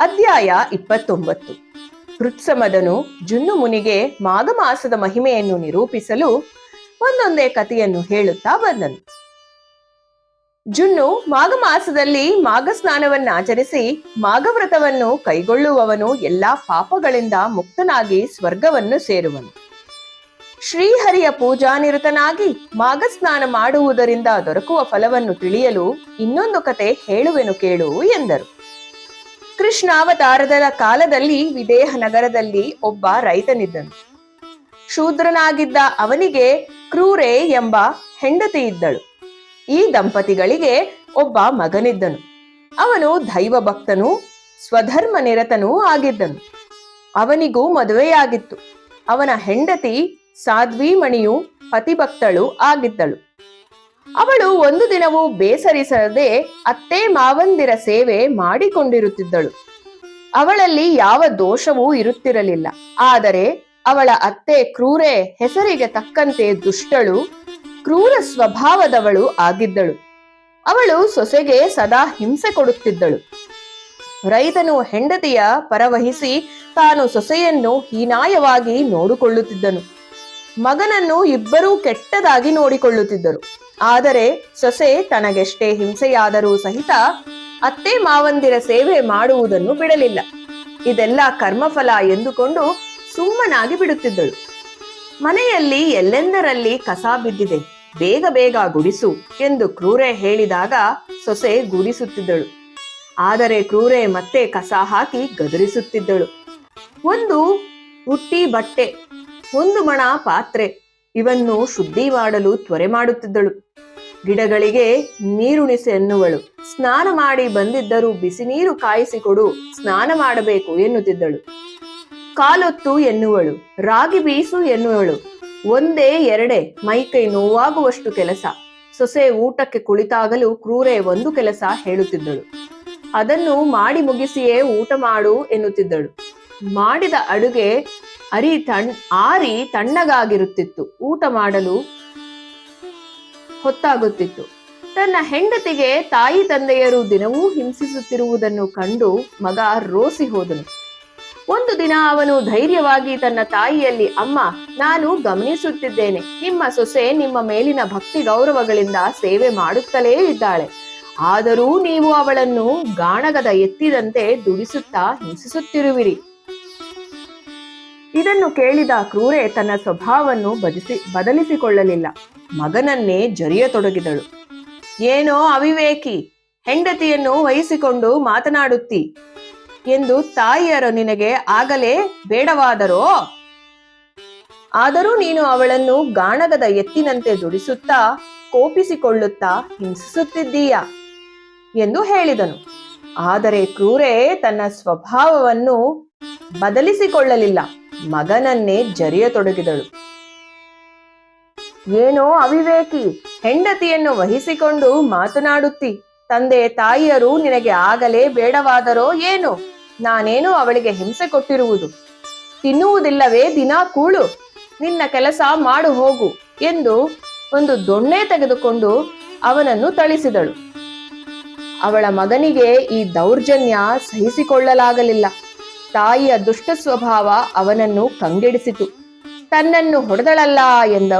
ಅಧ್ಯಾಯ ಇಪ್ಪತ್ತೊಂಬತ್ತು. ಕೃತ್ಸಮದನು ಜುನ್ನು ಮುನಿಗೆ ಮಾಘ ಮಾಸದ ಮಹಿಮೆಯನ್ನು ನಿರೂಪಿಸಲು ಒಂದೊಂದೇ ಕಥೆಯನ್ನು ಹೇಳುತ್ತಾ ಬಂದನು. ಜುನ್ನು ಮಾಘ ಮಾಸದಲ್ಲಿ ಮಾಘ ಸ್ನಾನವನ್ನು ಆಚರಿಸಿ ಮಾಘವ್ರತವನ್ನು ಕೈಗೊಳ್ಳುವವನು ಎಲ್ಲಾ ಪಾಪಗಳಿಂದ ಮುಕ್ತನಾಗಿ ಸ್ವರ್ಗವನ್ನು ಸೇರುವನು. ಶ್ರೀಹರಿಯ ಪೂಜಾನಿರತನಾಗಿ ಮಾಘ ಸ್ನಾನ ಮಾಡುವುದರಿಂದ ದೊರಕುವ ಫಲವನ್ನು ತಿಳಿಯಲು ಇನ್ನೊಂದು ಕತೆ ಹೇಳುವೆನು ಕೇಳು ಎಂದರು. ಕೃಷ್ಣಾವತಾರದ ಕಾಲದಲ್ಲಿ ವಿದೇಹ ನಗರದಲ್ಲಿ ಒಬ್ಬ ರೈತನಿದ್ದನು. ಶೂದ್ರನಾಗಿದ್ದ ಅವನಿಗೆ ಕ್ರೂರೆ ಎಂಬ ಹೆಂಡತಿ ಇದ್ದಳು ಈ ದಂಪತಿಗಳಿಗೆ ಒಬ್ಬ ಮಗನಿದ್ದನು. ಅವನು ದೈವ ಭಕ್ತನೂ ಸ್ವಧರ್ಮ ನಿರತನೂ ಆಗಿದ್ದನು. ಅವನಿಗೂ ಮದುವೆಯಾಗಿತ್ತು. ಅವನ ಹೆಂಡತಿ ಸಾಧ್ವೀಮಣಿಯು ಪತಿಭಕ್ತಳು ಆಗಿದ್ದಳು. ಅವಳು ಒಂದು ದಿನವೂ ಬೇಸರಿಸದೆ ಅತ್ತೆ ಮಾವಂದಿರ ಸೇವೆ ಮಾಡಿಕೊಂಡಿರುತ್ತಿದ್ದಳು. ಅವಳಲ್ಲಿ ಯಾವ ದೋಷವೂ ಇರುತ್ತಿರಲಿಲ್ಲ. ಆದರೆ ಅವಳ ಅತ್ತೆ ಕ್ರೂರೆ ಹೆಸರಿಗೆ ತಕ್ಕಂತೆ ದುಷ್ಟಳು, ಕ್ರೂರ ಸ್ವಭಾವದವಳು ಆಗಿದ್ದಳು. ಅವಳು ಸೊಸೆಗೆ ಸದಾ ಹಿಂಸೆ ಕೊಡುತ್ತಿದ್ದಳು. ರೈತನು ಹೆಂಡತಿಯ ಪರವಹಿಸಿ ತಾನು ಸೊಸೆಯನ್ನು ಹೀನಾಯವಾಗಿ ನೋಡಿಕೊಳ್ಳುತ್ತಿದ್ದನು. ಮಗನನ್ನು ಇಬ್ಬರೂ ಕೆಟ್ಟದಾಗಿ ನೋಡಿಕೊಳ್ಳುತ್ತಿದ್ದರು. ಆದರೆ ಸೊಸೆ ತನಗೆಷ್ಟೇ ಹಿಂಸೆಯಾದರೂ ಸಹಿತ ಅತ್ತೆ ಮಾವಂದಿರ ಸೇವೆ ಮಾಡುವುದನ್ನು ಬಿಡಲಿಲ್ಲ. ಇದೆಲ್ಲ ಕರ್ಮಫಲ ಎಂದುಕೊಂಡು ಸುಮ್ಮನಾಗಿ ಬಿಡುತ್ತಿದ್ದಳು. ಮನೆಯಲ್ಲಿ ಎಲ್ಲೆಂದರಲ್ಲಿ ಕಸ ಬಿದ್ದಿದೆ, ಬೇಗ ಬೇಗ ಗುಡಿಸು ಎಂದು ಕ್ರೂರೆ ಹೇಳಿದಾಗ ಸೊಸೆ ಗುಡಿಸುತ್ತಿದ್ದಳು. ಆದರೆ ಕ್ರೂರೆ ಮತ್ತೆ ಕಸ ಹಾಕಿ ಗದರಿಸುತ್ತಿದ್ದಳು. ಒಂದು ಹುಟ್ಟಿ ಬಟ್ಟೆ ಒಂದು ಮಣ ಪಾತ್ರೆ ಇವನ್ನು ಶುದ್ಧಿ ಮಾಡಲು ತ್ವರೆ ಮಾಡುತ್ತಿದ್ದಳು. ಗಿಡಗಳಿಗೆ ನೀರುಣಿಸಿ ಎನ್ನುವಳು. ಸ್ನಾನ ಮಾಡಿ ಬಂದಿದ್ದರೂ ಬಿಸಿ ನೀರು ಕಾಯಿಸಿಕೊಡು, ಸ್ನಾನ ಮಾಡಬೇಕು ಎನ್ನುತ್ತಿದ್ದಳು. ಕಾಲೊತ್ತು ಎನ್ನುವಳು, ರಾಗಿ ಬೀಸು ಎನ್ನುವಳು. ಒಂದೇ ಎರಡೆ ಮೈಕೈ ನೋವಾಗುವಷ್ಟು ಕೆಲಸ. ಸೊಸೆ ಊಟಕ್ಕೆ ಕುಳಿತಾಗಲೂ ಕ್ರೂರೆ ಒಂದು ಕೆಲಸ ಹೇಳುತ್ತಿದ್ದಳು. ಅದನ್ನು ಮಾಡಿ ಮುಗಿಸಿಯೇ ಊಟ ಮಾಡು ಎನ್ನುತ್ತಿದ್ದಳು. ಮಾಡಿದ ಅಡುಗೆ ಅರಿ ತಣ್, ಆರಿ ತಣ್ಣಗಾಗಿರುತ್ತಿತ್ತು. ಊಟ ಮಾಡಲು ಹೊತ್ತಾಗುತ್ತಿತ್ತು. ತನ್ನ ಹೆಂಡತಿಗೆ ತಾಯಿ ತಂದೆಯರು ದಿನವೂ ಹಿಂಸಿಸುತ್ತಿರುವುದನ್ನು ಕಂಡು ಮಗ ರೋಸಿ ಹೋದನು. ಒಂದು ದಿನ ಅವನು ಧೈರ್ಯವಾಗಿ ತನ್ನ ತಾಯಿಯಲ್ಲಿ, ಅಮ್ಮ, ನಾನು ಗಮನಿಸುತ್ತಿದ್ದೇನೆ. ನಿಮ್ಮ ಸೊಸೆ ನಿಮ್ಮ ಮೇಲಿನ ಭಕ್ತಿ ಗೌರವಗಳಿಂದ ಸೇವೆ ಮಾಡುತ್ತಲೇ ಇದ್ದಾಳೆ. ಆದರೂ ನೀವು ಅವಳನ್ನು ಗಾಣಗದ ಎತ್ತಿದಂತೆ ದುಡಿಸುತ್ತಾ ಹಿಂಸಿಸುತ್ತಿರುವಿರಿ. ಇದನ್ನು ಕೇಳಿದ ಕ್ರೂರೆ ತನ್ನ ಸ್ವಭಾವವನ್ನು ಬದಿಸಿ ಬದಲಿಸಿಕೊಳ್ಳಲಿಲ್ಲ. ಮಗನನ್ನೇ ಜರಿಯತೊಡಗಿದಳು. ಏನೋ ಅವಿವೇಕಿ, ಹೆಂಡತಿಯನ್ನು ವಹಿಸಿಕೊಂಡು ಮಾತನಾಡುತ್ತಿ ಎಂದು ತಾಯಿಯರು ನಿನಗೆ ಆಗಲೇ ಬೇಡವಾದರೋ? ಆದರೂ ನೀನು ಅವಳನ್ನು ಗಾಣಗದ ಎತ್ತಿನಂತೆ ದುಡಿಸುತ್ತಾ, ಕೋಪಿಸಿಕೊಳ್ಳುತ್ತಾ ಹಿಂಸಿಸುತ್ತಿದ್ದೀಯ? ಎಂದು ಹೇಳಿದನು. ಆದರೆ ಕ್ರೂರೆ ತನ್ನ ಸ್ವಭಾವವನ್ನು ಬದಲಿಸಿಕೊಳ್ಳಲಿಲ್ಲ. ಮಗನನ್ನೇ ಜರಿಯತೊಡಗಿದಳು. ಏನೋ ಅವಿವೇಕಿ, ಹೆಂಡತಿಯನ್ನು ವಹಿಸಿಕೊಂಡು ಮಾತನಾಡುತ್ತಿ, ತಂದೆ ತಾಯಿಯರು ನಿನಗೆ ಆಗಲೇ ಬೇಡವಾದರೋ ಏನು, ನಾನೇನು ಅವಳಿಗೆ ಹಿಂಸೆ ಕೊಟ್ಟಿರುವುದು. ತಿನ್ನುವುದಿಲ್ಲವೇ ದಿನಾ ಕೂಳು, ನಿನ್ನ ಕೆಲಸ ಮಾಡು ಹೋಗು ಎಂದು ಒಂದು ದೊಣ್ಣೆ ತೆಗೆದುಕೊಂಡು ಅವನನ್ನು ಥಳಿಸಿದಳು. ಅವಳ ಮಗನಿಗೆ ಈ ದೌರ್ಜನ್ಯ ಸಹಿಸಿಕೊಳ್ಳಲಾಗಲಿಲ್ಲ. ತಾಯಿಯ ದುಷ್ಟ ಸ್ವಭಾವ ಅವನನ್ನು ಕಂಗೆಡಿಸಿತು. ತನ್ನನ್ನು ಹೊಡೆದಳಲ್ಲ ಎಂದ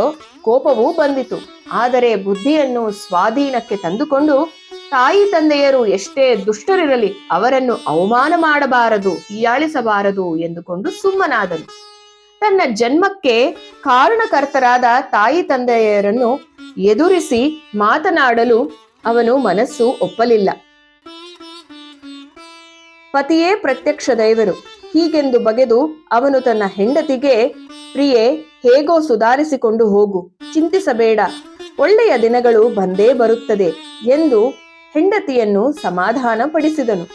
ಕೋಪವೂ ಬಂದಿತು. ಆದರೆ ಬುದ್ಧಿಯನ್ನು ಸ್ವಾಧೀನಕ್ಕೆ ತಂದುಕೊಂಡು ತಾಯಿ ತಂದೆಯರು ಎಷ್ಟೇ ದುಷ್ಟರಿರಲಿ ಅವರನ್ನು ಅವಮಾನ ಮಾಡಬಾರದು, ಹೀಯಾಳಿಸಬಾರದು ಎಂದುಕೊಂಡು ಸುಮ್ಮನಾದನು. ತನ್ನ ಜನ್ಮಕ್ಕೆ ಕಾರಣಕರ್ತರಾದ ತಾಯಿ ತಂದೆಯರನ್ನು ಎದುರಿಸಿ ಮಾತನಾಡಲು ಅವನು ಮನಸ್ಸು ಒಪ್ಪಲಿಲ್ಲ. ಪತಿಯೇ ಪ್ರತ್ಯಕ್ಷ ದೈವರು. ಹೀಗೆಂದು ಬಗೆದು ಅವನು ತನ್ನ ಹೆಂಡತಿಗೆ, ಪ್ರಿಯೆ, ಹೇಗೋ ಸುಧಾರಿಸಿಕೊಂಡು ಹೋಗು. ಚಿಂತಿಸಬೇಡ. ಒಳ್ಳೆಯ ದಿನಗಳು ಬಂದೇ ಬರುತ್ತದೆ ಎಂದು ಹೆಂಡತಿಯನ್ನು ಸಮಾಧಾನ ಪಡಿಸಿದನು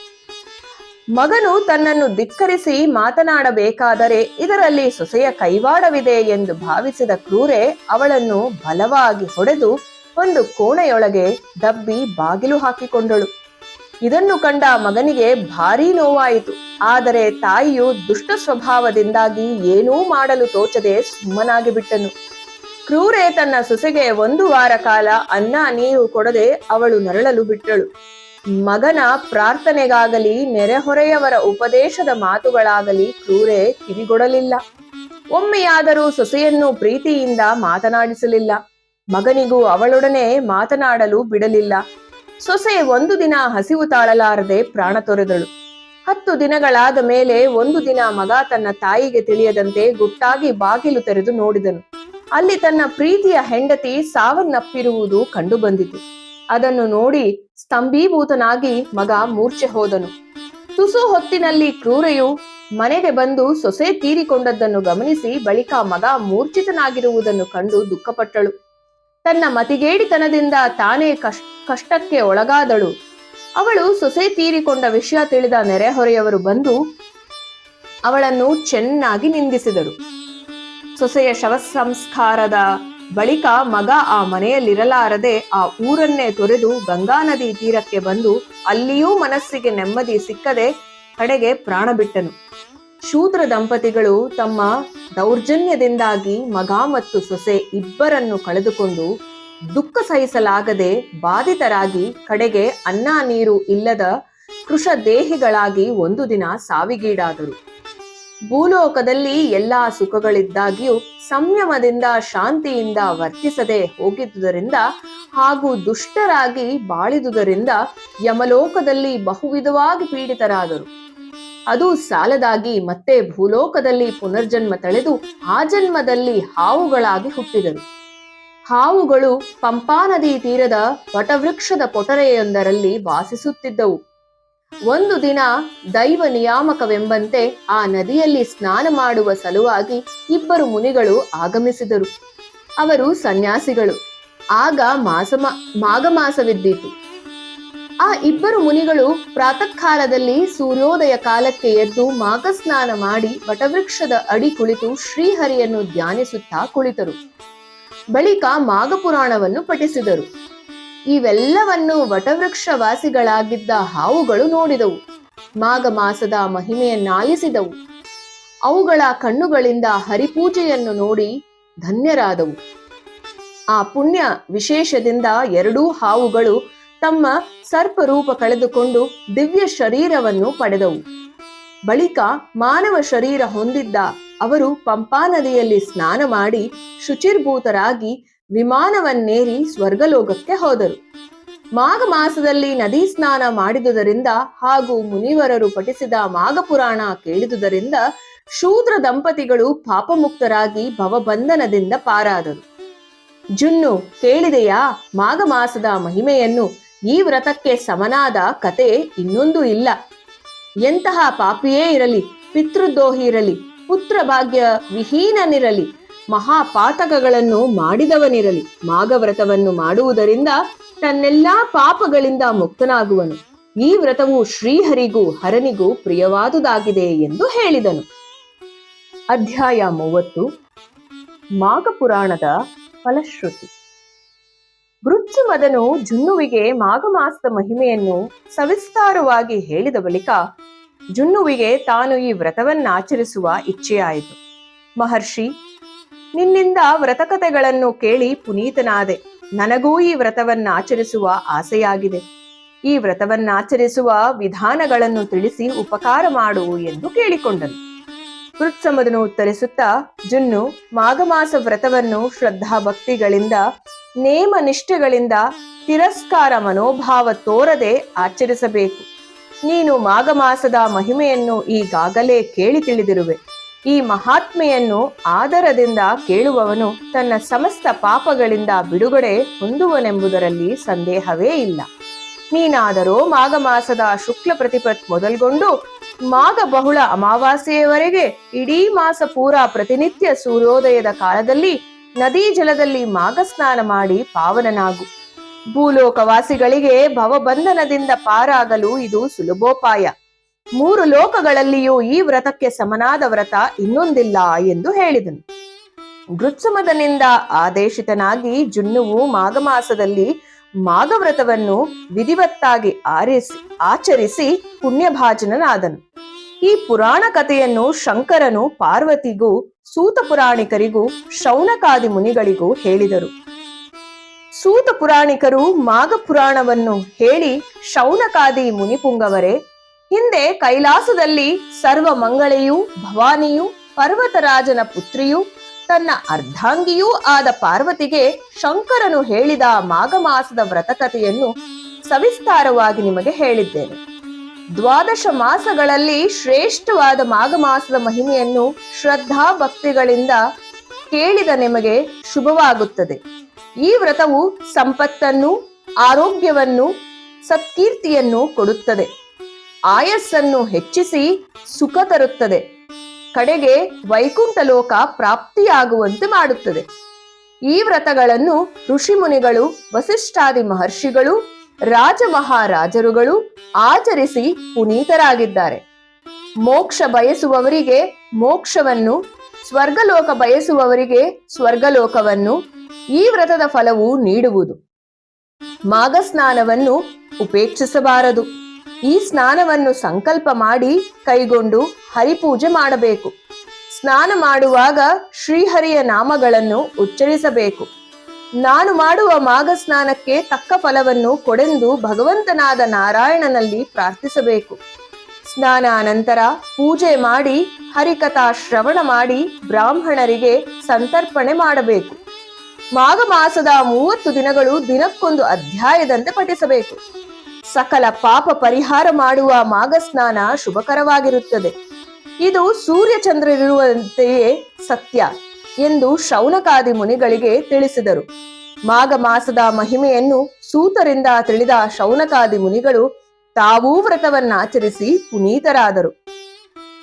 ಮಗನು ತನ್ನನ್ನು ಧಿಕ್ಕರಿಸಿ ಮಾತನಾಡಬೇಕಾದರೆ ಇದರಲ್ಲಿ ಸೊಸೆಯ ಕೈವಾಡವಿದೆ ಎಂದು ಭಾವಿಸಿದ ಕ್ರೂರೆ ಅವಳನ್ನು ಬಲವಾಗಿ ಹೊಡೆದು ಒಂದು ಕೋಣೆಯೊಳಗೆ ದಬ್ಬಿ ಬಾಗಿಲು ಹಾಕಿಕೊಂಡಳು. ಇದನ್ನು ಕಂಡ ಮಗನಿಗೆ ಭಾರೀ ನೋವಾಯಿತು. ಆದರೆ ತಾಯಿಯು ದುಷ್ಟ ಸ್ವಭಾವದಿಂದಾಗಿ ಏನೂ ಮಾಡಲು ತೋಚದೆ ಸುಮ್ಮನಾಗಿ ಬಿಟ್ಟನು. ಕ್ರೂರೆ ತನ್ನ ಸೊಸೆಗೆ ಒಂದು ವಾರ ಕಾಲ ಅನ್ನ ನೀರು ಕೊಡದೆ ಅವಳು ನರಳಲು ಬಿಟ್ಟಳು. ಮಗನ ಪ್ರಾರ್ಥನೆಗಾಗಲಿ, ನೆರೆಹೊರೆಯವರ ಉಪದೇಶದ ಮಾತುಗಳಾಗಲಿ ಕ್ರೂರೆ ಕಿವಿಗೊಡಲಿಲ್ಲ. ಒಮ್ಮೆಯಾದರೂ ಸೊಸೆಯನ್ನು ಪ್ರೀತಿಯಿಂದ ಮಾತನಾಡಿಸಲಿಲ್ಲ. ಮಗನಿಗೂ ಅವಳೊಡನೆ ಮಾತನಾಡಲು ಬಿಡಲಿಲ್ಲ. ಸೊಸೆ ಒಂದು ದಿನ ಹಸಿವು ತಾಳಲಾರದೆ ಪ್ರಾಣ ತೊರೆದಳು. ಹತ್ತು ದಿನಗಳಾದ ಮೇಲೆ ಒಂದು ದಿನ ಮಗ ತನ್ನ ತಾಯಿಗೆ ತಿಳಿಯದಂತೆ ಗುಟ್ಟಾಗಿ ಬಾಗಿಲು ತೆರೆದು ನೋಡಿದನು. ಅಲ್ಲಿ ತನ್ನ ಪ್ರೀತಿಯ ಹೆಂಡತಿ ಸಾವನ್ನಪ್ಪಿರುವುದು ಕಂಡುಬಂದಿತು. ಅದನ್ನು ನೋಡಿ ಸ್ತಂಭೀಭೂತನಾಗಿ ಮಗ ಮೂರ್ಛೆ ಹೋದನು. ತುಸು ಹೊತ್ತಿನಲ್ಲಿ ಕ್ರೂರೆಯು ಮನೆಗೆ ಬಂದು ಸೊಸೆ ತೀರಿಕೊಂಡದ್ದನ್ನು ಗಮನಿಸಿ ಬಳಿಕ ಮಗ ಮೂರ್ಛಿತನಾಗಿರುವುದನ್ನು ಕಂಡು ದುಃಖಪಟ್ಟಳು. ತನ್ನ ಮತಿಗೇಡಿತನದಿಂದ ತಾನೇ ಕಷ್, ಕಷ್ಟಕ್ಕೆ ಒಳಗಾದಳು. ಅವಳು ಸೊಸೆ ತೀರಿಕೊಂಡ ವಿಷಯ ತಿಳಿದ ನೆರೆಹೊರೆಯವರು ಬಂದು ಅವಳನ್ನು ಚೆನ್ನಾಗಿ ನಿಂದಿಸಿದರು. ಸೊಸೆಯ ಶವ ಸಂಸ್ಕಾರದ ಬಳಿಕ ಮಗ ಆ ಮನೆಯಲ್ಲಿರಲಾರದೆ ಆ ಊರನ್ನೇ ತೊರೆದು ಗಂಗಾ ನದಿ ತೀರಕ್ಕೆ ಬಂದು ಅಲ್ಲಿಯೂ ಮನಸ್ಸಿಗೆ ನೆಮ್ಮದಿ ಸಿಕ್ಕದೆ ಕಡೆಗೆ ಪ್ರಾಣ ಬಿಟ್ಟನು. ಶೂದ್ರ ದಂಪತಿಗಳು ತಮ್ಮ ದೌರ್ಜನ್ಯದಿಂದಾಗಿ ಮಗ ಮತ್ತು ಸೊಸೆ ಇಬ್ಬರನ್ನು ಕಳೆದುಕೊಂಡು ದುಃಖ ಸಹಿಸಲಾಗದೆ ಬಾಧಿತರಾಗಿ ಕಡೆಗೆ ಅನ್ನ ನೀರು ಇಲ್ಲದ ಕೃಷ ದೇಹಿಗಳಾಗಿ ಒಂದು ದಿನ ಸಾವಿಗೀಡಾದರು. ಭೂಲೋಕದಲ್ಲಿ ಎಲ್ಲಾ ಸುಖಗಳಿದ್ದಾಗಿಯೂ ಸಂಯಮದಿಂದ ಶಾಂತಿಯಿಂದ ವರ್ತಿಸದೆ ಹೋಗಿದ್ದುದರಿಂದ ಹಾಗೂ ದುಷ್ಟರಾಗಿ ಬಾಳಿದುದರಿಂದ ಯಮಲೋಕದಲ್ಲಿ ಬಹುವಿಧವಾಗಿ ಪೀಡಿತರಾದರು. ಅದು ಸಾಲದಾಗಿ ಮತ್ತೆ ಭೂಲೋಕದಲ್ಲಿ ಪುನರ್ಜನ್ಮ ತಳೆದು ಆ ಜನ್ಮದಲ್ಲಿ ಹಾವುಗಳಾಗಿ ಹುಟ್ಟಿದರು. ಹಾವುಗಳು ಪಂಪಾ ನದಿ ತೀರದ ವಟವೃಕ್ಷದ ಪೊಟರೆಯೊಂದರಲ್ಲಿ ವಾಸಿಸುತ್ತಿದ್ದವು. ಒಂದು ದಿನ ದೈವ ನಿಯಾಮಕವೆಂಬಂತೆ ಆ ನದಿಯಲ್ಲಿ ಸ್ನಾನ ಮಾಡುವ ಸಲುವಾಗಿ ಇಬ್ಬರು ಮುನಿಗಳು ಆಗಮಿಸಿದರು. ಅವರು ಸನ್ಯಾಸಿಗಳು. ಆಗ ಮಾಸ ಮಾಘ ಮಾಸವಿದ್ದಿತು. ಆ ಇಬ್ಬರು ಮುನಿಗಳು ಪ್ರಾತಃ ಕಾಲದಲ್ಲಿ ಸೂರ್ಯೋದಯ ಕಾಲಕ್ಕೆ ಎದ್ದು ಮಾಘ ಸ್ನಾನ ಮಾಡಿ ವಟವೃಕ್ಷದ ಅಡಿ ಕುಳಿತು ಶ್ರೀಹರಿಯನ್ನು ಧ್ಯಾನಿಸುತ್ತಾ ಕುಳಿತರು. ಬಳಿಕ ಮಾಘ ಪುರಾಣವನ್ನು ಪಠಿಸಿದರು. ಇವೆಲ್ಲವನ್ನು ವಟವೃಕ್ಷ ವಾಸಿಗಳಾಗಿದ್ದ ಹಾವುಗಳು ನೋಡಿದವು. ಮಾಘ ಮಾಸದ ಮಹಿಮೆಯನ್ನಾಲಿಸಿದವು. ಅವುಗಳ ಕಣ್ಣುಗಳಿಂದ ಹರಿಪೂಜೆಯನ್ನು ನೋಡಿ ಧನ್ಯರಾದವು. ಆ ಪುಣ್ಯ ವಿಶೇಷದಿಂದ ಎರಡೂ ಹಾವುಗಳು ತಮ್ಮ ಸರ್ಪರೂಪ ಕಳೆದುಕೊಂಡು ದಿವ್ಯ ಶರೀರವನ್ನು ಪಡೆದವು. ಬಳಿಕ ಮಾನವ ಶರೀರ ಹೊಂದಿದ್ದ ಅವರು ಪಂಪಾ ನದಿಯಲ್ಲಿ ಸ್ನಾನ ಮಾಡಿ ಶುಚಿರ್ಭೂತರಾಗಿ ವಿಮಾನವನ್ನೇರಿ ಸ್ವರ್ಗಲೋಕಕ್ಕೆ ಹೋದರು. ಮಾಘ ಮಾಸದಲ್ಲಿ ನದಿ ಸ್ನಾನ ಮಾಡಿದುದರಿಂದ ಹಾಗೂ ಮುನಿವರರು ಪಠಿಸಿದ ಮಾಘ ಪುರಾಣ ಕೇಳಿದುದರಿಂದ ಶೂದ್ರ ದಂಪತಿಗಳು ಪಾಪಮುಕ್ತರಾಗಿ ಭವಬಂಧನದಿಂದ ಪಾರಾದರು. ಜುನ್ನು ಕೇಳಿದೆಯಾ ಮಾಘ ಮಾಸದ ಮಹಿಮೆಯನ್ನು ಈ ವ್ರತಕ್ಕೆ ಸಮನಾದ ಕತೆ ಇನ್ನೊಂದು ಇಲ್ಲ. ಎಂತಹ ಪಾಪಿಯೇ ಇರಲಿ ಪಿತೃದೋಹಿ ಇರಲಿ, ಪುತ್ರ ಭಾಗ್ಯ ವಿಹೀನನಿರಲಿ, ಮಹಾಪಾತಕಗಳನ್ನು ಮಾಡಿದವನಿರಲಿ, ಮಾಘವ್ರತವನ್ನು ಮಾಡುವುದರಿಂದ ತನ್ನೆಲ್ಲಾ ಪಾಪಗಳಿಂದ ಮುಕ್ತನಾಗುವನು. ಈ ವ್ರತವು ಶ್ರೀಹರಿಗೂ ಹರನಿಗೂ ಪ್ರಿಯವಾದುದಾಗಿದೆ ಎಂದು ಹೇಳಿದನು. ಅಧ್ಯಾಯ ಮೂವತ್ತು, ಮಾಘಪುರಾಣದ ಫಲಶ್ರುತಿ. ಮದನು ಜುನ್ನುವಿಗೆ ಮಾಘಮಾಸದ ಮಹಿಮೆಯನ್ನು ಸವಿಸ್ತಾರವಾಗಿ ಹೇಳಿದ ಬಳಿಕ ಜುನ್ನುವಿಗೆ ತಾನು ಈ ವ್ರತವನ್ನಾಚರಿಸುವ ಇಚ್ಛೆಯಾಯಿತು. ಮಹರ್ಷಿ, ನಿನ್ನಿಂದ ವ್ರತಕಥೆಗಳನ್ನು ಕೇಳಿ ಪುನೀತನಾದೆ. ನನಗೂ ಈ ವ್ರತವನ್ನಾಚರಿಸುವ ಆಸೆಯಾಗಿದೆ. ಈ ವ್ರತವನ್ನಾಚರಿಸುವ ವಿಧಾನಗಳನ್ನು ತಿಳಿಸಿ ಉಪಕಾರ ಮಾಡು ಎಂದು ಕೇಳಿಕೊಂಡನು. ಕೃತ್ಸಮದನು ಉತ್ತರಿಸುತ್ತಾ, ಜುನ್ನು, ಮಾಘಮಾಸ ವ್ರತವನ್ನು ಶ್ರದ್ಧಾ ಭಕ್ತಿಗಳಿಂದ ನೇಮ ನಿಷ್ಠೆಗಳಿಂದ ತಿರಸ್ಕಾರ ಮನೋಭಾವ ತೋರದೆ ಆಚರಿಸಬೇಕು. ನೀನು ಮಾಘಮಾಸದ ಮಹಿಮೆಯನ್ನು ಈಗಾಗಲೇ ಕೇಳಿ ತಿಳಿದಿರುವೆ. ಈ ಮಹಾತ್ಮೆಯನ್ನು ಆದರದಿಂದ ಕೇಳುವವನು ತನ್ನ ಸಮಸ್ತ ಪಾಪಗಳಿಂದ ಬಿಡುಗಡೆ ಹೊಂದುವನೆಂಬುದರಲ್ಲಿ ಸಂದೇಹವೇ ಇಲ್ಲ. ನೀನಾದರೂ ಮಾಘ ಮಾಸದ ಶುಕ್ಲ ಪ್ರತಿಪತ್ ಮೊದಲ್ಗೊಂಡು ಮಾಘ ಬಹುಳ ಅಮಾವಾಸ್ಯೆಯವರೆಗೆ ಇಡೀ ಮಾಸ ಪೂರ ಪ್ರತಿನಿತ್ಯ ಸೂರ್ಯೋದಯದ ಕಾಲದಲ್ಲಿ ನದೀ ಜಲದಲ್ಲಿ ಮಾಘ ಸ್ನಾನ ಮಾಡಿ ಪಾವನನಾಗು. ಭೂಲೋಕವಾಸಿಗಳಿಗೆ ಭವಬಂಧನದಿಂದ ಪಾರಾಗಲು ಇದು ಸುಲಭೋಪಾಯ. ಮೂರು ಲೋಕಗಳಲ್ಲಿಯೂ ಈ ವ್ರತಕ್ಕೆ ಸಮನಾದ ವ್ರತ ಇನ್ನೊಂದಿಲ್ಲ ಎಂದು ಹೇಳಿದನು. ಗೃತ್ಸಮದನಿಂದ ಆದೇಶಿತನಾಗಿ ಜುನ್ನುವು ಮಾಘ ಮಾಸದಲ್ಲಿ ಮಾಘವ್ರತವನ್ನು ವಿಧಿವತ್ತಾಗಿ ಆರಿಸಿ, ಆಚರಿಸಿ ಪುಣ್ಯಭಾಜನನಾದನು. ಈ ಪುರಾಣ ಕಥೆಯನ್ನು ಶಂಕರನು ಪಾರ್ವತಿಗೂ, ಸೂತ ಪುರಾಣಿಕರಿಗೂ, ಶೌನಕಾದಿ ಮುನಿಗಳಿಗೂ ಹೇಳಿದರು. ಸೂತ ಪುರಾಣಿಕರು ಮಾಘ ಪುರಾಣವನ್ನು ಹೇಳಿ ಶೌನಕಾದಿ ಮುನಿಪುಂಗವರೇ, ಹಿಂದೆ ಕೈಲಾಸದಲ್ಲಿ ಸರ್ವ ಮಂಗಳೆಯೂ, ಭವಾನಿಯೂ, ಪರ್ವತರಾಜನ ಪುತ್ರಿಯು, ತನ್ನ ಅರ್ಧಾಂಗಿಯೂ ಆದ ಪಾರ್ವತಿಗೆ ಶಂಕರನು ಹೇಳಿದ ಮಾಘ ಮಾಸದ ವ್ರತಕಥೆಯನ್ನು ಸವಿಸ್ತಾರವಾಗಿ ನಿಮಗೆ ಹೇಳಿದ್ದೇನೆ. ದ್ವಾದಶ ಮಾಸಗಳಲ್ಲಿ ಶ್ರೇಷ್ಠವಾದ ಮಾಘ ಮಾಸದ ಮಹಿಮೆಯನ್ನು ಶ್ರದ್ಧಾ ಭಕ್ತಿಗಳಿಂದ ಕೇಳಿದ ನಿಮಗೆ ಶುಭವಾಗುತ್ತದೆ. ಈ ವ್ರತವು ಸಂಪತ್ತನ್ನು, ಆರೋಗ್ಯವನ್ನು, ಸತ್ಕೀರ್ತಿಯನ್ನು ಕೊಡುತ್ತದೆ. ಆಯಸ್ಸನ್ನು ಹೆಚ್ಚಿಸಿ ಸುಖ ತರುತ್ತದೆ. ಕಡೆಗೆ ವೈಕುಂಠ ಲೋಕ ಪ್ರಾಪ್ತಿಯಾಗುವಂತೆ ಮಾಡುತ್ತದೆ. ಈ ವ್ರತಗಳನ್ನು ಋಷಿಮುನಿಗಳು, ವಸಿಷ್ಠಾದಿ ಮಹರ್ಷಿಗಳು ರಾಜ ಮಹಾರಾಜರುಗಳು ಆಚರಿಸಿ ಪುನೀತರಾಗಿದ್ದಾರೆ. ಮೋಕ್ಷ ಬಯಸುವವರಿಗೆ ಮೋಕ್ಷವನ್ನು, ಸ್ವರ್ಗಲೋಕ ಬಯಸುವವರಿಗೆ ಸ್ವರ್ಗಲೋಕವನ್ನು, ಈ ವ್ರತದ ಫಲವು ನೀಡುವುದು. ಮಾಘ ಸ್ನಾನವನ್ನು ಉಪೇಕ್ಷಿಸಬಾರದು. ಈ ಸ್ನಾನವನ್ನು ಸಂಕಲ್ಪ ಮಾಡಿ ಕೈಗೊಂಡು ಹರಿಪೂಜೆ ಮಾಡಬೇಕು. ಸ್ನಾನ ಮಾಡುವಾಗ ಶ್ರೀಹರಿಯ ನಾಮಗಳನ್ನು ಉಚ್ಚರಿಸಬೇಕು. ನಾನು ಮಾಡುವ ಮಾಘ ಸ್ನಾನಕ್ಕೆ ತಕ್ಕ ಫಲವನ್ನು ಕೊಡೆಂದು ಭಗವಂತನಾದ ನಾರಾಯಣನಲ್ಲಿ ಪ್ರಾರ್ಥಿಸಬೇಕು. ಸ್ನಾನಾನಂತರ ಪೂಜೆ ಮಾಡಿ, ಹರಿಕಥಾ ಶ್ರವಣ ಮಾಡಿ ಬ್ರಾಹ್ಮಣರಿಗೆ ಸಂತರ್ಪಣೆ ಮಾಡಬೇಕು. ಮಾಘ ಮಾಸದ ಮೂವತ್ತು ದಿನಗಳು ದಿನಕ್ಕೊಂದು ಅಧ್ಯಾಯದಂತೆ ಪಠಿಸಬೇಕು. ಸಕಲ ಪಾಪ ಪರಿಹಾರ ಮಾಡುವ ಮಾಘ ಸ್ನಾನ ಶುಭಕರವಾಗಿರುತ್ತದೆ. ಇದು ಸೂರ್ಯಚಂದ್ರರಿರುವಂತೆಯೇ ಸತ್ಯ. ಎಂದು ಶೌನಕಾದಿ ಮುನಿಗಳಿಗೆ ತಿಳಿಸಿದರು. ಮಾಘ ಮಾಸದ ಮಹಿಮೆಯನ್ನು ಸೂತರಿಂದ ತಿಳಿದ ಶೌನಕಾದಿ ಮುನಿಗಳು ತಾವೂ ವ್ರತವನ್ನಾಚರಿಸಿ ಪುನೀತರಾದರು.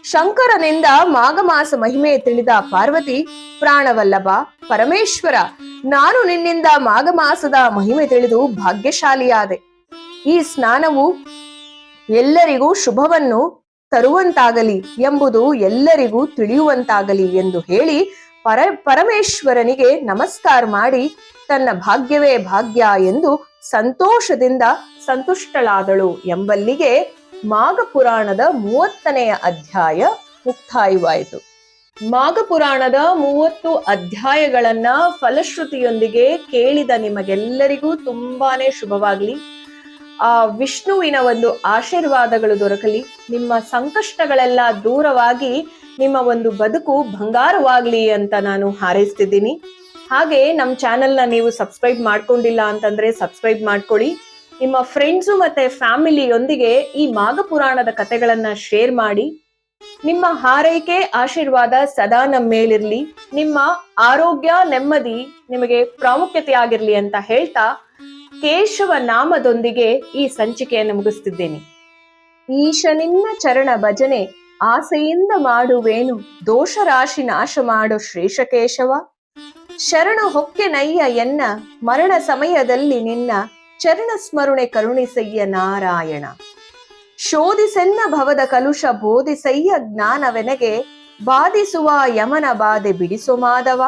ಶಂಕರನಿಂದ ಮಾಘ ಮಾಸ ಮಹಿಮೆ ತಿಳಿದ ಪಾರ್ವತಿ, ಪ್ರಾಣವಲ್ಲಭ, ಪರಮೇಶ್ವರ, ನಾನು ನಿನ್ನಿಂದ ಮಾಘ ಮಾಸದ ಮಹಿಮೆ ತಿಳಿದು ಭಾಗ್ಯಶಾಲಿಯಾದೆ. ಈ ಸ್ನಾನವು ಎಲ್ಲರಿಗೂ ಶುಭವನ್ನು ತರುವಂತಾಗಲಿ ಎಂಬುದು ಎಲ್ಲರಿಗೂ ತಿಳಿಯುವಂತಾಗಲಿ ಎಂದು ಹೇಳಿ ಪರ ಪರಮೇಶ್ವರನಿಗೆ ನಮಸ್ಕಾರ ಮಾಡಿ ತನ್ನ ಭಾಗ್ಯವೇ ಭಾಗ್ಯ ಎಂದು ಸಂತೋಷದಿಂದ ಸಂತುಷ್ಟಳಾದಳು ಎಂಬಲ್ಲಿಗೆ ಮಾಘ ಪುರಾಣದ ಮೂವತ್ತನೆಯ ಅಧ್ಯಾಯ ಮುಕ್ತಾಯವಾಯಿತು. ಮಾಘ ಪುರಾಣದ ಮೂವತ್ತು ಅಧ್ಯಾಯಗಳನ್ನ ಫಲಶ್ರುತಿಯೊಂದಿಗೆ ಕೇಳಿದ ನಿಮಗೆಲ್ಲರಿಗೂ ತುಂಬಾನೇ ಶುಭವಾಗ್ಲಿ. ಆ ವಿಷ್ಣುವಿನ ಒಂದು ಆಶೀರ್ವಾದಗಳು ದೊರಕಲಿ. ನಿಮ್ಮ ಸಂಕಷ್ಟಗಳೆಲ್ಲ ದೂರವಾಗಿ ನಿಮ್ಮ ಒಂದು ಬದುಕು ಬಂಗಾರವಾಗ್ಲಿ ಅಂತ ನಾನು ಹಾರೈಸ್ತಿದ್ದೀನಿ. ಹಾಗೆ ನಮ್ಮ ಚಾನೆಲ್ನ ನೀವು ಸಬ್ಸ್ಕ್ರೈಬ್ ಮಾಡ್ಕೊಂಡಿಲ್ಲ ಅಂತಂದ್ರೆ ಸಬ್ಸ್ಕ್ರೈಬ್ ಮಾಡ್ಕೊಳ್ಳಿ. ನಿಮ್ಮ ಫ್ರೆಂಡ್ಸು ಮತ್ತೆ ಫ್ಯಾಮಿಲಿಯೊಂದಿಗೆ ಈ ಮಾಘ ಪುರಾಣದ ಕಥೆಗಳನ್ನ ಶೇರ್ ಮಾಡಿ. ನಿಮ್ಮ ಹಾರೈಕೆ ಆಶೀರ್ವಾದ ಸದಾ ನಮ್ಮ ಮೇಲಿರ್ಲಿ. ನಿಮ್ಮ ಆರೋಗ್ಯ ನೆಮ್ಮದಿ ನಿಮಗೆ ಪ್ರಾಮುಖ್ಯತೆ ಆಗಿರ್ಲಿ ಅಂತ ಹೇಳ್ತಾ ಕೇಶವ ನಾಮದೊಂದಿಗೆ ಈ ಸಂಚಿಕೆಯನ್ನು ಮುಗಿಸ್ತಿದ್ದೇನೆ. ಈಶನಿನ್ನ ಚರಣ ಭಜನೆ ಆಸೆಯಿಂದ ಮಾಡುವೇನು? ದೋಷ ರಾಶಿ ನಾಶ ಮಾಡು ಶ್ರೇಷಕೇಶವ ಶರಣು ಹೊಕ್ಕೆ ನಯ್ಯ ಎನ್ನ, ಮರಣ ಸಮಯದಲ್ಲಿ ನಿನ್ನ, ಚರಣ ಸ್ಮರಣೆ ಕರುಣಿಸಯ್ಯ ನಾರಾಯಣ. ಶೋಧಿಸೆನ್ನ ಭವದ ಕಲುಷ ಬೋಧಿಸಯ್ಯ ಜ್ಞಾನವೆನಗೆ, ಬಾಧಿಸುವ ಯಮನ ಬಾಧೆ ಬಿಡಿಸು ಮಾಧವ.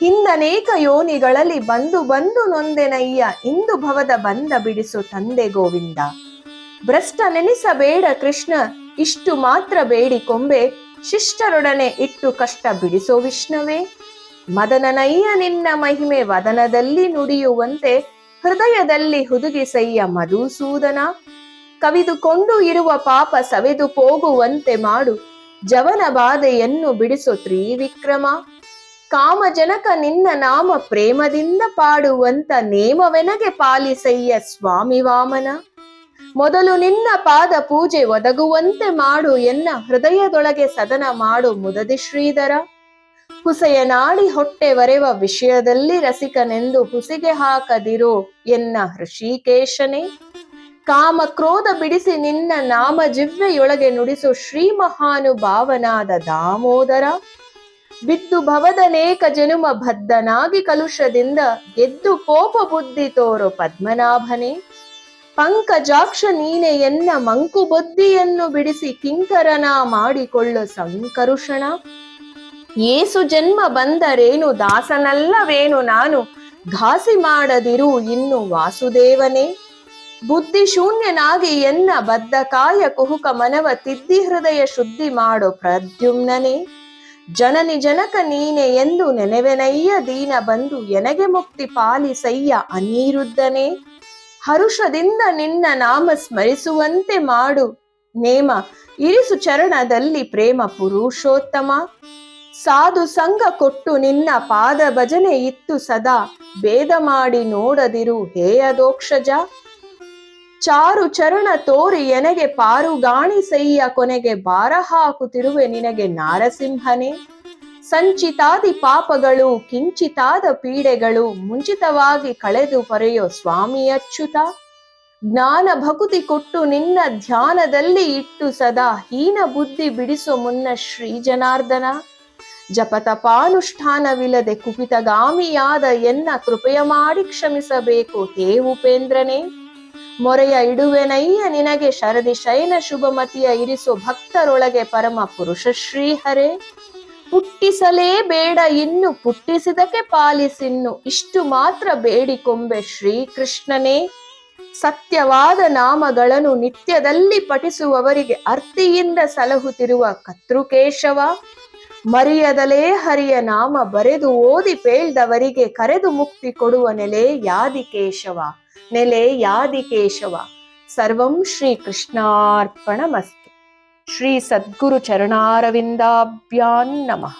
ಹಿಂದನೇಕ ಯೋನಿಗಳಲ್ಲಿ ಬಂದು ಬಂದು ನೊಂದೆನಯ್ಯ ಇಂದು ಭವದ ಬಂದ ಬಿಡಿಸು ತಂದೆ ಗೋವಿಂದ. ಭ್ರಷ್ಟ ನೆನೆಸಬೇಡ ಕೃಷ್ಣ ಇಷ್ಟು ಮಾತ್ರ ಬೇಡಿಕೊಂಬೆ ಶಿಷ್ಟರೊಡನೆ ಇಟ್ಟು ಕಷ್ಟ ಬಿಡಿಸೋ ವಿಷ್ಣುವೇ. ಮದನನಯ್ಯ ನಿನ್ನ ಮಹಿಮೆ ವದನದಲ್ಲಿ ನುಡಿಯುವಂತೆ ಹೃದಯದಲ್ಲಿ ಹುದುಗಿಸಯ್ಯ ಮಧುಸೂದನ. ಕವಿದುಕೊಂಡು ಇರುವ ಪಾಪ ಸವೆದು ಹೋಗುವಂತೆ ಮಾಡು, ಜವನ ಬಾಧೆಯನ್ನು ಬಿಡಿಸೋ ತ್ರಿವಿಕ್ರಮ. ಕಾಮಜನಕ ನಿನ್ನ ನಾಮ ಪ್ರೇಮದಿಂದ ಪಾಡುವಂತ ನೇಮವೆನಗೆ ಪಾಲಿಸಯ್ಯ ಸ್ವಾಮಿ ವಾಮನ ಮೊದಲು ನಿನ್ನ ಪಾದ ಪೂಜೆ ಒದಗುವಂತೆ ಮಾಡು ಎನ್ನ ಹೃದಯದೊಳಗೆ ಸದನ ಮಾಡು ಮುದದಿ ಶ್ರೀಧರ. ಹುಸೆಯ ನಾಡಿ ಹೊಟ್ಟೆ ವರೆವ ವಿಷಯದಲ್ಲಿ ರಸಿಕನೆಂದು ಹುಸಿಗೆ ಹಾಕದಿರೋ ಎನ್ನ ಹೃಷಿಕೇಶನೇ. ಕಾಮ ಕ್ರೋಧ ಬಿಡಿಸಿ ನಿನ್ನ ನಾಮ ಜಿವ್ವೆಯೊಳಗೆ ನುಡಿಸು ಶ್ರೀ ಮಹಾನುಭಾವನಾದ ದಾಮೋದರ. ಬಿದ್ದು ಭವದನೇಕ ಜನುಮ ಬದ್ಧನಾಗಿ ಕಲುಷದಿಂದ ಗೆದ್ದು ಕೋಪ ಬುದ್ಧಿ ತೋರು ಪದ್ಮನಾಭನೇ. ಪಂಕಜಾಕ್ಷ ನೀನೆ ಎನ್ನ ಮಂಕು ಬುದ್ಧಿಯನ್ನು ಬಿಡಿಸಿ ಕಿಂಕರನ ಮಾಡಿಕೊಳ್ಳು ಸಂಕರುಷಣ. ಏಸು ಜನ್ಮ ಬಂದರೇನು ದಾಸನಲ್ಲವೇನು ನಾನು ಘಾಸಿ ಮಾಡದಿರು ಇನ್ನು ವಾಸುದೇವನೇ. ಬುದ್ಧಿ ಶೂನ್ಯನಾಗಿ ಎನ್ನ ಬದ್ಧ ಕಾಯ ಕುಹುಕ ಮನವ ತಿದ್ದಿ ಹೃದಯ ಶುದ್ಧಿ ಮಾಡು ಪ್ರದ್ಯುಮ್ನನೇ. ಜನನಿ ಜನಕ ನೀನೆ ಎಂದು ನೆನೆವೆನಯ್ಯ ದೀನ ಬಂದು ಎನಗೆ ಮುಕ್ತಿ ಪಾಲಿಸಯ್ಯ ಅನಿರುದ್ಧನೇ. ಹರುಷದಿಂದ ನಿನ್ನ ನಾಮ ಸ್ಮರಿಸುವಂತೆ ಮಾಡು. ನೇಮ, ಇರಿಸು ಚರಣದಲ್ಲಿ ಪ್ರೇಮ ಪುರುಷೋತ್ತಮ. ಸಾಧು ಸಂಗ ಕೊಟ್ಟು ನಿನ್ನ ಪಾದ ಭಜನೆ ಇತ್ತು ಸದಾ. ಭೇದ ಮಾಡಿ ನೋಡದಿರು ಹೇಯದೋಕ್ಷಜ ಚಾರು ಚರಣ ತೋರಿ ಎನಗೆ ಪಾರುಗಾಣಿಸಯ್ಯ ಕೊನೆಗೆ ಬಾರ ಹಾಕುತ್ತಿರುವೆ ನಿನಗೆ ನಾರಸಿಂಹನೇ. ಸಂಚಿತಾದಿ ಪಾಪಗಳು, ಕಿಂಚಿತಾದ ಪೀಡೆಗಳು ಮುಂಚಿತವಾಗಿ ಕಳೆದು ಪರೆಯೋ ಸ್ವಾಮಿ ಅಚ್ಚುತ ಜ್ಞಾನ ಭಕುತಿ ಕೊಟ್ಟು ನಿನ್ನ ಧ್ಯಾನದಲ್ಲಿ ಇಟ್ಟು ಸದಾ ಹೀನ ಬುದ್ಧಿ ಬಿಡಿಸೋ ಮುನ್ನ ಶ್ರೀ ಜನಾರ್ದನ ಜಪತಪಾನುಷ್ಠಾನವಿಲ್ಲದೆ ಕುಪಿತಗಾಮಿಯಾದ ಎನ್ನ ಕೃಪೆಯ ಮಾಡಿ ಕ್ಷಮಿಸಬೇಕು ಹೇ ಉಪೇಂದ್ರನೇ. ಮೊರೆಯ ಇಡುವೆನಯ್ಯ, ನಿನಗೆ ಶರದಿ ಶಯನ ಶುಭಮತಿಯ ಇರಿಸೋ ಭಕ್ತರೊಳಗೆ ಪರಮ ಪುರುಷ ಶ್ರೀಹರೇ. ಪುಟ್ಟಿಸಲೇ ಬೇಡ ಇನ್ನು ಪುಟ್ಟಿಸಿದಕ್ಕೆ ಪಾಲಿಸಿನ್ನು. ಇಷ್ಟು ಮಾತ್ರ ಬೇಡಿಕೊಂಬೆ ಶ್ರೀಕೃಷ್ಣನೇ. ಸತ್ಯವಾದ ನಾಮಗಳನ್ನು ನಿತ್ಯದಲ್ಲಿ ಪಠಿಸುವವರಿಗೆ ಅರ್ತಿಯಿಂದ ಸಲಹುತ್ತಿರುವ ಕತೃಕೇಶವ ಮರಿಯದಲೇ ಹರಿಯ ನಾಮ ಬರೆದು ಓದಿ ಪೇಳ್ದವರಿಗೆ ಕರೆದು ಮುಕ್ತಿ ಕೊಡುವ ನೆಲೆ ಯಾದಿಕೇಶವ ನೆಲೆ ಯಾದಿಕೇಶವ. ಸರ್ವಂ ಶ್ರೀ ಕೃಷ್ಣಾರ್ಪಣಮಸ್ತು ಶ್ರೀ ಸದ್ಗುರು ಚರಣಾರವಿಂದಾಭ್ಯಾನ್ ನಮಃ